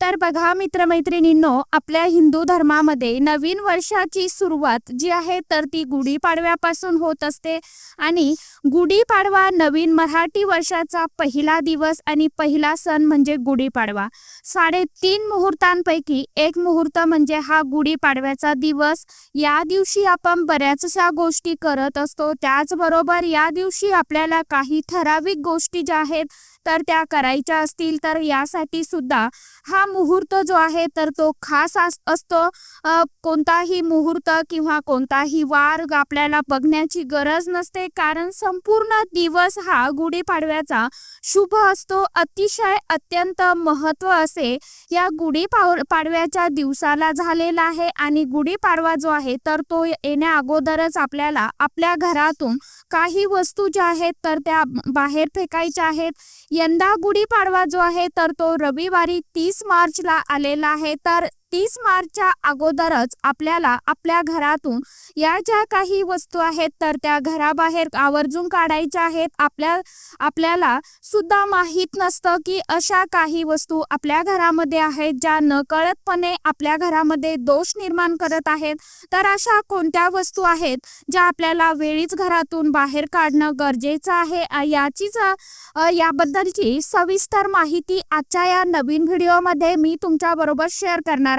तर बघा मित्रमैत्रिणींनो आपल्या हिंदू धर्मामध्ये नवीन वर्षाची सुरुवात जी आहे तर ती गुढीपाडव्यापासून होत असते. आणि गुढीपाडवा नवीन मराठी वर्षाचा पहिला दिवस आणि पहिला सण म्हणजे गुढीपाडवा. साडेतीन मुहूर्तांपैकी एक मुहूर्त म्हणजे हा गुढीपाडव्याचा दिवस. या दिवशी आपण बऱ्याचशा गोष्टी करत असतो. त्याचबरोबर या दिवशी आपल्याला काही ठराविक गोष्टी ज्या आहेत तर त्या करायच्या असतील तर यासाठी सुद्धा हा मुहूर्त जो आहे तर तो खास अस- असतो. कोणताही मुहूर्त किंवा कोणताही वार आपल्याला बघण्याची गरज नसते. कारण संपूर्ण दिवस हा गुढीपाडव्याचा शुभ असतो. अतिशय अत्यंत महत्त्व असे या गुढी पाव- पाडव्याच्या दिवसाला झालेला आहे. आणि गुढीपाडवा जो आहे तर तो येण्या अगोदरच आपल्याला आपल्या घरातून काही वस्तू ज्या आहेत तर त्या बाहेर फेकायच्या आहेत. यंदा गुढीपाडवा जो आहे तर तो रविवारी तीस मार्चला आलेला आहे. तर तीस मार्चच्या अगोदरच आपल्याला आपल्या घरातून या ज्या काही वस्तू आहेत तर त्या घराबाहेर आवर्जून काढायच्या आहेत. आपल्या आपल्याला सुद्धा माहीत नसतं की अशा काही वस्तू आपल्या घरामध्ये आहेत ज्या नकळतपणे आपल्या घरामध्ये दोष निर्माण करत आहेत. तर अशा कोणत्या वस्तू आहेत ज्या आपल्याला वेळीच घरातून बाहेर काढणं गरजेचं आहे? याचीच याबद्दलची सविस्तर माहिती आजच्या या नवीन व्हिडिओमध्ये मी तुमच्याबरोबर शेअर करणार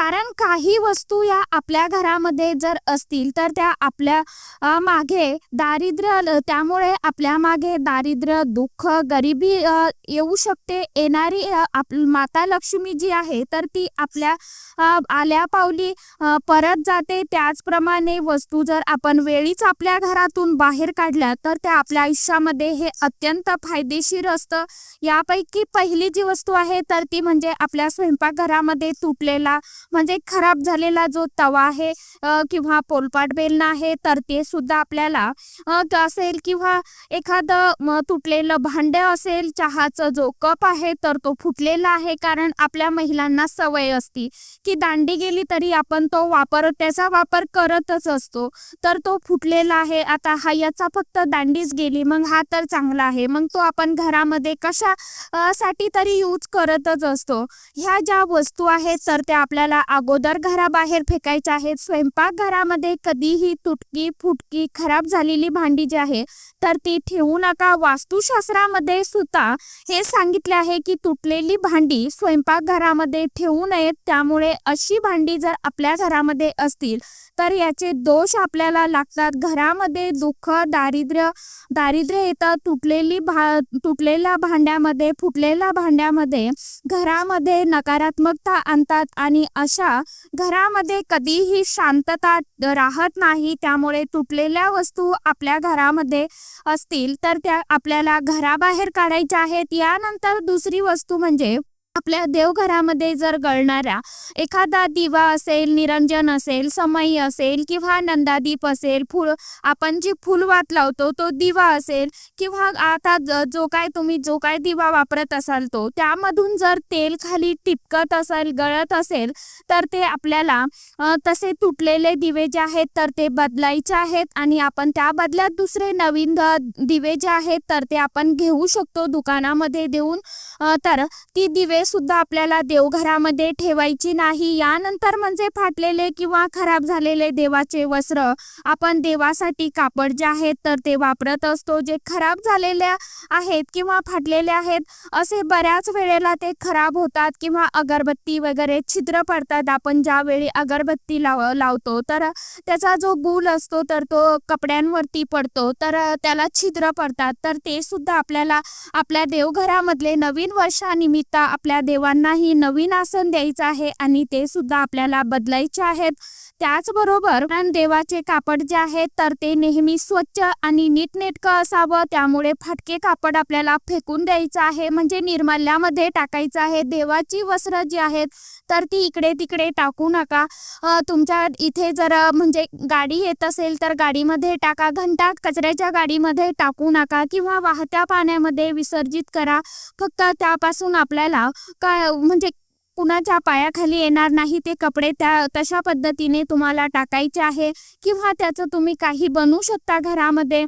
कारण काही वस्तू या आपल्या घरामध्ये जर असतील तर त्या आपल्या मागे दारिद्र्य त्यामुळे आपल्या मागे दारिद्र्य दुःख गरिबी येऊ शकते. येणारी आप माता लक्ष्मी जी आहे तर ती आपल्या आल्या पावली परत जाते. त्याचप्रमाणे वस्तू जर आपण वेळीच आपल्या घरातून बाहेर काढल्या तर त्या आपल्या आयुष्यामध्ये हे अत्यंत फायदेशीर असतं. यापैकी पहिली जी वस्तू आहे तर ती म्हणजे आपल्या स्वयंपाकघरामध्ये तुटलेला म्हणजे खराब झालेला जो तवा आहे किंवा पोलपाट बेलणं आहे तर ते सुद्धा आपल्याला असेल किंवा एखादं तुटलेलं भांड असेल चहाचं जो कप आहे तर तो फुटलेला आहे कारण आपल्या महिलांना सवय असती. की दांडी गेली तरी आपण तो वापर त्याचा वापर करतच असतो. तर तो फुटलेला आहे आता हा याचा फक्त दांडीच गेली मग हा तर चांगला आहे. मग तो आपण घरामध्ये कशा साठी तरी यूज करतच असतो. ह्या ज्या वस्तू आहेत तर त्या आपल्याला अगोदर घराबाहेर फेकायच्या आहेत. स्वयंपाकघरामध्ये कधीही तुटकी फुटकी खराब झालेली भांडी जी आहे तर ती ठेवू नका. वास्तुशास्त्रामध्ये सुद्धा हे सांगितले आहे की तुटलेली भांडी स्वयंपाकघरामध्ये ठेवू नयेत. त्यामुळे अशी भांडी जर आपल्या घरामध्ये असतील तर याचे दोष आपल्याला लागतात. घरामध्ये दुःख दारिद्र्य दारिद्र्य येतं. तुटलेली भा तुटलेल्या भांड्यामध्ये फुटलेल्या भांड्यामध्ये घरामध्ये नकारात्मकता आणतात आणि अशा घरामध्ये कधीही शांतता राहत नाही. त्यामुळे तुटलेल्या वस्तू आपल्या घरामध्ये असतील तर त्या आपल्याला घराबाहेर काढायच्या आहेत. यानंतर दुसरी वस्तू म्हणजे आपल्या देवघरामध्ये जर गळणाऱ्या एखादा दिवा असेल निरंजन असेल समई असेल किंवा नंदादीप असेल फुल आपण जी फुलवात लावतो तो दिवा असेल किंवा आता जो काय तुम्ही जो काय दिवा वापरत असाल तो त्यामधून जर तेल खाली टिपकत असेल गळत असेल तर ते आपल्याला तसे तुटलेले दिवे जे आहेत तर ते बदलायचे आहेत आणि आपण त्या बदल्यात दुसरे नवीन दिवे जे आहेत तर ते आपण घेऊ शकतो दुकानामध्ये देऊन. तर ती दिवे सुद्धा आपल्याला देवघरामध्ये ठेवायची नाही. यानंतर म्हणजे फाटलेले किंवा खराब झालेले देवाचे वस्त्र आपण देवासाठी कापड जे आहेत तर ते वापरत असतो. जे खराब झालेले आहेत किंवा फाटलेले आहेत असे बऱ्याच वेळेला ते खराब होतात किंवा अगरबत्ती वगैरे छिद्र पडतात. आपण ज्यावेळी अगरबत्ती लाव लावतो तर त्याचा जो गुल असतो तर तो कपड्यांवरती पडतो. तर त्याला छिद्र पडतात. तर ते सुद्धा आपल्याला आपल्या देवघरामधले नवीन वर्षानिमित्त आपल्या आपल्या देवांनाही नवीन आसन द्यायचं आहे आणि ते सुद्धा आपल्याला बदलायचे आहेत. त्याचबरोबर देवाचे कापड जे आहेत तर ते नेहमी स्वच्छ आणि नीटनेटकं असावं. त्यामुळे फाटके कापड आपल्याला फेकून द्यायचं आहे म्हणजे निर्माल्यामध्ये टाकायचं आहे. देवाची वस्त्र जी आहेत तर ती इकडे तिकडे टाकू नका. तुमच्या इथे जर म्हणजे गाडी येत असेल तर गाडीमध्ये टाका. घंटा कचऱ्याच्या गाडीमध्ये टाकू नका किंवा वाहत्या पाण्यामध्ये विसर्जित करा. फक्त त्यापासून आपल्याला काय म्हणजे कुणाच्या पायाखाली येणार नाही ते कपडे त्या तशा पद्धतीने तुम्हाला टाकायचे आहे किंवा त्याचं तुम्ही काही बनवू शकता घरामध्ये.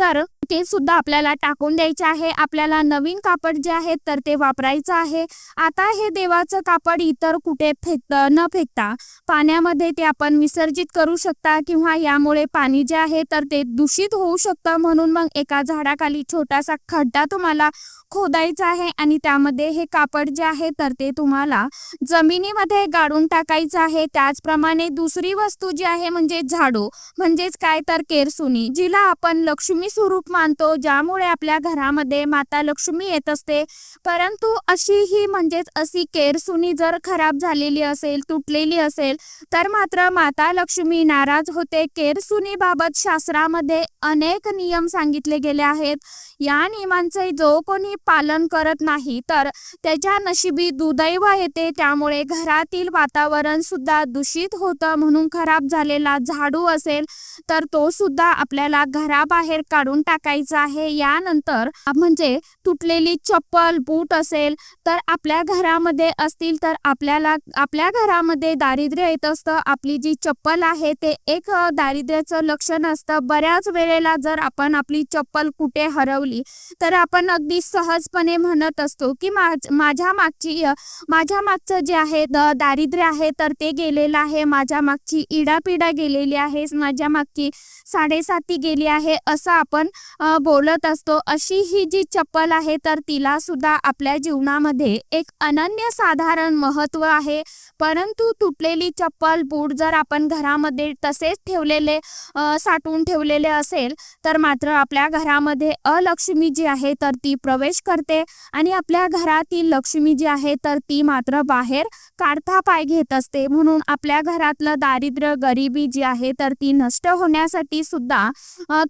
तर ते सुद्धा आपल्याला टाकून द्यायचे आहे. आपल्याला नवीन कापड जे आहे तर ते वापरायचं आहे. आता हे देवाचं कापड इतर कुठे फेक न फेकता पाण्यामध्ये ते आपण विसर्जित करू शकता किंवा यामुळे पाणी जे आहे तर ते दूषित होऊ शकतं म्हणून मग एका झाडाखाली छोटासा खड्डा तुम्हाला खोदायचा आहे आणि त्यामध्ये हे कापड जे आहे तर ते तुम्हाला जमिनीमध्ये गाडून टाकायचं आहे. त्याचप्रमाणे दुसरी वस्तू जी आहे म्हणजे झाडू. म्हणजेच काय तर केरसुनी जिला आपण लक्ष्मी स्वरूप मानतो ज्यामुळे आपल्या घरामध्ये माता लक्ष्मी येत असते. परंतु अशी ही म्हणजेच अशी केरसुनी जर खराब झालेली असेल तुटलेली असेल तर मात्र माता लक्ष्मी नाराज होते. केरसुनी बाबत शास्त्रामध्ये अनेक नियम सांगितले गेले आहेत. या नियमांचे जो कोणी पालन करत नाही तर त्याच्या नशिबी दुदैव येते. त्यामुळे घरातील वातावरण सुद्धा दूषित होतं म्हणून खराब झालेला झाडू असेल तर तो सुद्धा आपल्याला घराबाहेर काढून टाकायचा आहे. यानंतर म्हणजे तुटलेली चप्पल बूट असेल तर आपल्या घरामध्ये असतील तर आपल्याला आपल्या घरामध्ये दारिद्र्य येत असतं. आपली जी चप्पल आहे ते एक दारिद्र्याचं लक्षण असतं. बऱ्याच वेळेला जर आपण आपली चप्पल कुठे हरवली तर आपण अगदी सहजपणे म्हणत असतो की माझ्या मागची माझ्या मागचं जे आहे दारिद्र्य आहे तर ते गेलेलं आहे. माझ्या मागची इडापिडा गेलेली आहे माझ्या मागची साडेसाती गेली आहे असं आपण बोलत असतो. अशी ही जी चप्पल आहे तर तिला सुद्धा आपल्या जीवनामध्ये एक अनन्य साधारण महत्त्व आहे. परंतु तुटलेली चप्पल बूट जर आपण घरामध्ये तसेच ठेवलेले साठवून ठेवलेले असेल तर मात्र आपल्या घरामध्ये लक्ष्मी जी आहे तर ती प्रवेश करते आणि आपल्या घरातील लक्ष्मी जी आहे तर ती मात्र बाहेर काढता पाय घेत असते. म्हणून आपल्या घरातलं दारिद्र्य गरिबी जी आहे तर ती नष्ट होण्यासाठी सुद्धा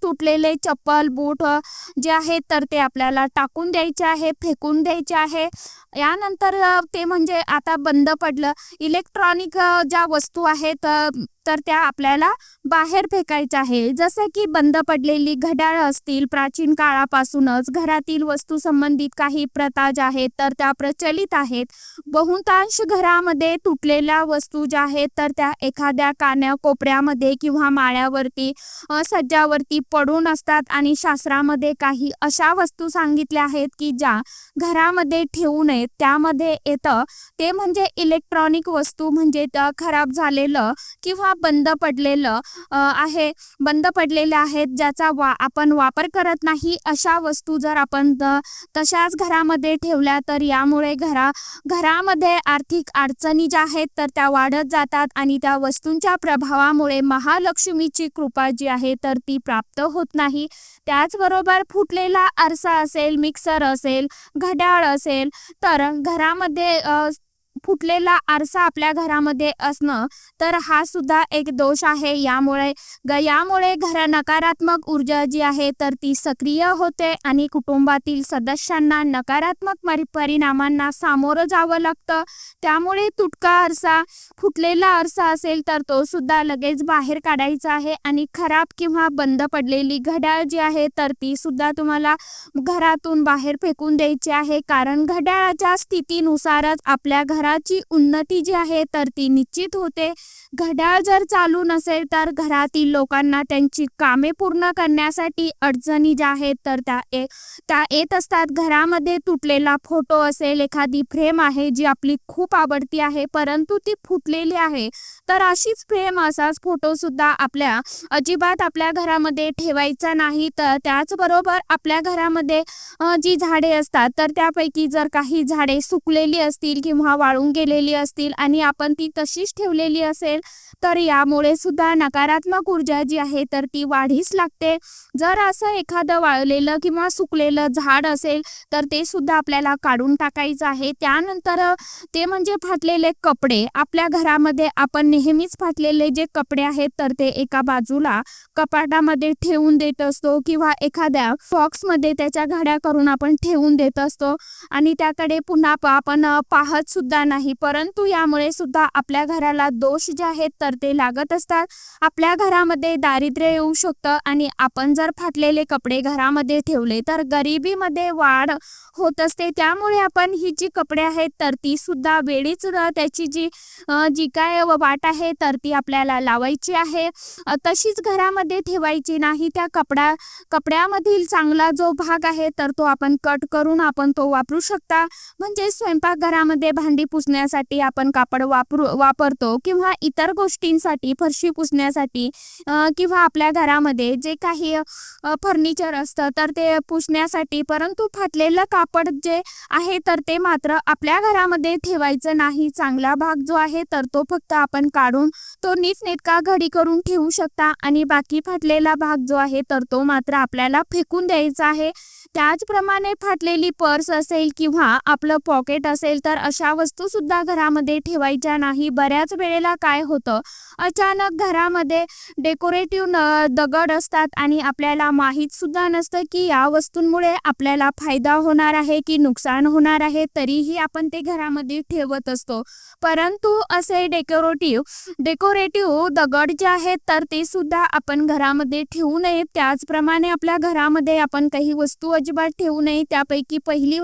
तुटलेले चप्पल बूट जे आहेत तर ते आपल्याला टाकून द्यायचे आहे फेकून द्यायचे आहे. यानंतर ते म्हणजे आता बंद पडलं. इलेक्ट्रॉनिक ज्या वस्तू आहेत तर त्या आपल्याला बाहेर फेकायच्या आहे. जसं की बंद पडलेली घड्याळ असतील प्राचीन काळापासूनच घरातील वस्तू संबंधित काही प्रथा ज्या आहेत तर त्या प्रचलित आहेत. बहुतांश घरामध्ये तुटलेल्या वस्तू ज्या आहेत तर त्या एखाद्या कान्या कोपऱ्यामध्ये किंवा माळ्यावरती सज्जावरती पडून असतात. आणि शास्त्रामध्ये काही अशा वस्तू सांगितल्या आहेत की ज्या घरामध्ये ठेवू नयेत. त्यामध्ये येतं ते म्हणजे इलेक्ट्रॉनिक वस्तू म्हणजे खराब झालेलं किंवा बंद पडलेलं आहे. बंद पडलेले आहेत ज्याचा वा आपण वापर करत नाही अशा वस्तू जर आपण त- तशाच घरामध्ये ठेवल्या तर यामुळे घरा घरामध्ये आर्थिक अडचणी ज्या आहेत तर त्या वाढत जातात आणि त्या वस्तूंच्या प्रभावामुळे महालक्ष्मीची कृपा जी आहे तर ती प्राप्त होत नाही. त्याचबरोबर फुटलेला आरसा असेल मिक्सर असेल घड्याळ असेल तर घरामध्ये फुटलेला आरसा आपल्या घरामध्ये असणं तर हा सुद्धा एक दोष आहे. यामुळे यामुळे घर नकारात्मक ऊर्जा जी आहे तर ती सक्रिय होते आणि कुटुंबातील सदस्यांना नकारात्मक परिणामांना सामोरं जावं लागतं. त्यामुळे तुटका आरसा फुटलेला आरसा असेल तर तो सुद्धा लगेच बाहेर काढायचा आहे आणि खराब किंवा बंद पडलेली घड्याळ जी आहे तर ती सुद्धा तुम्हाला घरातून बाहेर फेकून द्यायची आहे. कारण घड्याळाच्या स्थितीनुसारच आपल्या घराची उन्नती जी आहे तर ती निश्चित होते. घड्याळ जर चालू नसेल तर घरातील लोकांना त्यांची कामे पूर्ण करण्यासाठी अडचणी ज्या आहेत तर त्या ए त्या येत असतात. घरामध्ये तुटलेला फोटो असेल एखादी फ्रेम आहे जी आपली खूप आवडती आहे परंतु ती फुटलेली आहे तर अशीच फ्रेम असाच फोटो सुद्धा आपल्या अजिबात आपल्या घरामध्ये ठेवायचा नाही. तर त्याचबरोबर आपल्या घरामध्ये जी झाडे असतात तर त्यापैकी जर काही झाडे सुकलेली असतील किंवा वाळून गेलेली असतील आणि आपण ती तशीच ठेवलेली असेल तर यामुळे सुद्धा नकारात्मक ऊर्जा जी आहे तर ती वाढीस लागते. जर असं एखादं वाळलेलं किंवा सुकलेलं झाड असेल तर ते सुद्धा आपल्याला काढून टाकायचं आहे. त्यानंतर ते म्हणजे फाटलेले कपडे. आपल्या घरामध्ये आपण नेहमीच फाटलेले जे कपडे आहेत तर ते एका बाजूला कपाटामध्ये ठेवून देत असतो किंवा एखाद्या फॉक्समध्ये त्याच्या घड्या करून आपण ठेवून देत असतो. आणि त्याकडे पुन्हा आपण पाहत सुद्धा नाही. परंतु यामुळे सुद्धा आपल्या घराला दोष जे आहेत तर ते लागत असतात. आपल्या घरामध्ये दारिद्र्य येऊ शकतं आणि आपण जर फाटलेले कपडे घरामध्ये ठेवले तर गरिबीमध्ये वाढ होत असते. त्यामुळे आपण ही जी कपडे आहेत तर ती सुद्धा वेळीच त्याची जी जी काय वाट आहे तर ती आपल्याला लावायची आहे. तशीच घरामध्ये ठेवायची नाही त्या कपडा कपड्यामधील चांगला जो भाग आहे तर तो आपण कट करून आपण तो वापरू शकता. म्हणजे स्वयंपाकघरामध्ये भांडी पुसण्यासाठी आपण कापड वापरू वापरतो किंवा इतर इतर गोष्टींसाठी फरशी पुसण्यासाठी किंवा आपल्या घरामध्ये जे काही फर्निचर असतं तर ते पुसण्यासाठी परंतु फाटलेलं कापड जे आहे तर ते मात्र आपल्या घरामध्ये ठेवायचं नाही. चांगला भाग जो आहे तर तो फक्त आपण काढून तो नीटनेटका घडी करून ठेवू शकता आणि बाकी फाटलेला भाग जो आहे तर तो मात्र आपल्याला फेकून द्यायचा आहे. त्याचप्रमाणे फाटलेली पर्स असेल किंवा आपलं पॉकेट असेल तर अशा वस्तू सुद्धा घरामध्ये ठेवायच्या नाही. बऱ्याच वेळेला काय होतं. अचानक घरामध्ये डेकोरेटिव्ह दगड असतात आणि आपल्याला माहीत सुद्धा नसतं की या वस्तूंमुळे आपल्याला फायदा होणार आहे की नुकसान होणार आहे तरीही आपण ते घरामध्ये ठेवत असतो. परंतु असे डेकोरेटिव्ह डेकोरेटिव्ह दगड जे आहेत तर ते सुद्धा आपण घरामध्ये ठेवू नये. त्याचप्रमाणे आपल्या घरामध्ये आपण काही वस्तू अजिबात ठेवू नये. त्यापैकी पहिली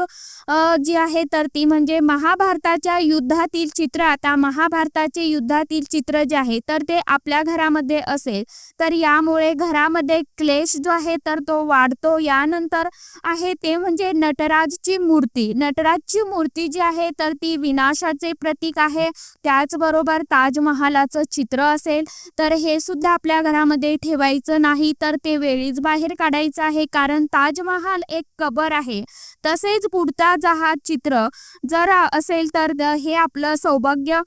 जी आहे तर ती म्हणजे महाभारताच्या युद्धातील चित्र. आता महाभारताचे युद्धातील चित्र जे आहे तर ते आपल्या घरामध्ये असेल. तर यामुळे घरामध्ये क्लेश जो आहे तर तो वाढतो. यानंतर आहे ते म्हणजे नटराजची मूर्ती. नटराजची मूर्ती जी आहे तर ती विनाशाचे प्रतीक आहे. त्याचबरोबर ताजमहालाचं चित्र असेल तर हे सुद्धा आपल्या घरामध्ये ठेवायचं नाही तर ते वेळीच बाहेर काढायचं आहे. कारण ताजमहाल एक कबर आहे. तसेच पुढचा जहाज चित्र जर असेल तर हे आपलं सौभाग्य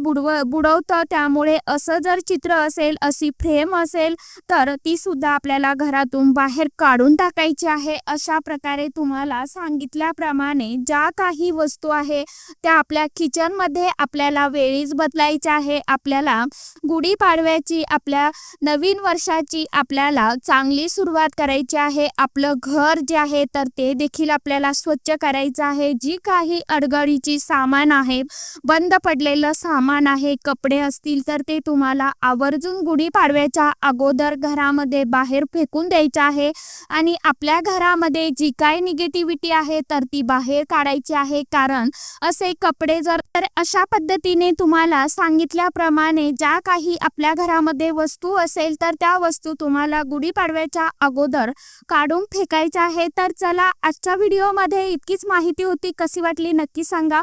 बुडव बुडवतं त्यामुळे असं जर चित्र असेल अशी फ्रेम असेल तर ती सुद्धा आपल्याला घरातून बाहेर काढून टाकायची आहे. अशा प्रकारे तुम्हाला सांगितल्याप्रमाणे ज्या काही वस्तू आहे त्या आपल्या किचनमध्ये आपल्याला वेळीच बदलायच्या आहे. आपल्याला गुढीपाडव्याची आपल्या नवीन वर्षाची आपल्याला चांगली सुरुवात करायची आहे. आपलं घर जे आहे तर ते देखील आपल्याला स्वच्छ करायचं आहे. जी काही अडगळीची सामान आहे बंद पडलेलं सामान आहे कपडे असतील तर ते तुम्हाला आवर्जून गुढीपाडव्याच्या अगोदर घरामध्ये बाहेर फेकून द्यायचं आहे. आणि आपल्या घरामध्ये जी काय निगेटिव्हिटी आहे तर ती बाहेर काढायची आहे. कारण असे कपडे जर तर अशा पद्धतीने तुम्हाला सांगितल्याप्रमाणे ज्या काही आपल्या घरामध्ये वस्तू असेल तर त्या वस्तू तुम्हाला गुढीपाडव्याच्या अगोदर काढून फेकायच्या आहे तर चला आजच्या व्हिडिओमध्ये इतकीच माहिती होती. कशी वाटली नक्की सांगा.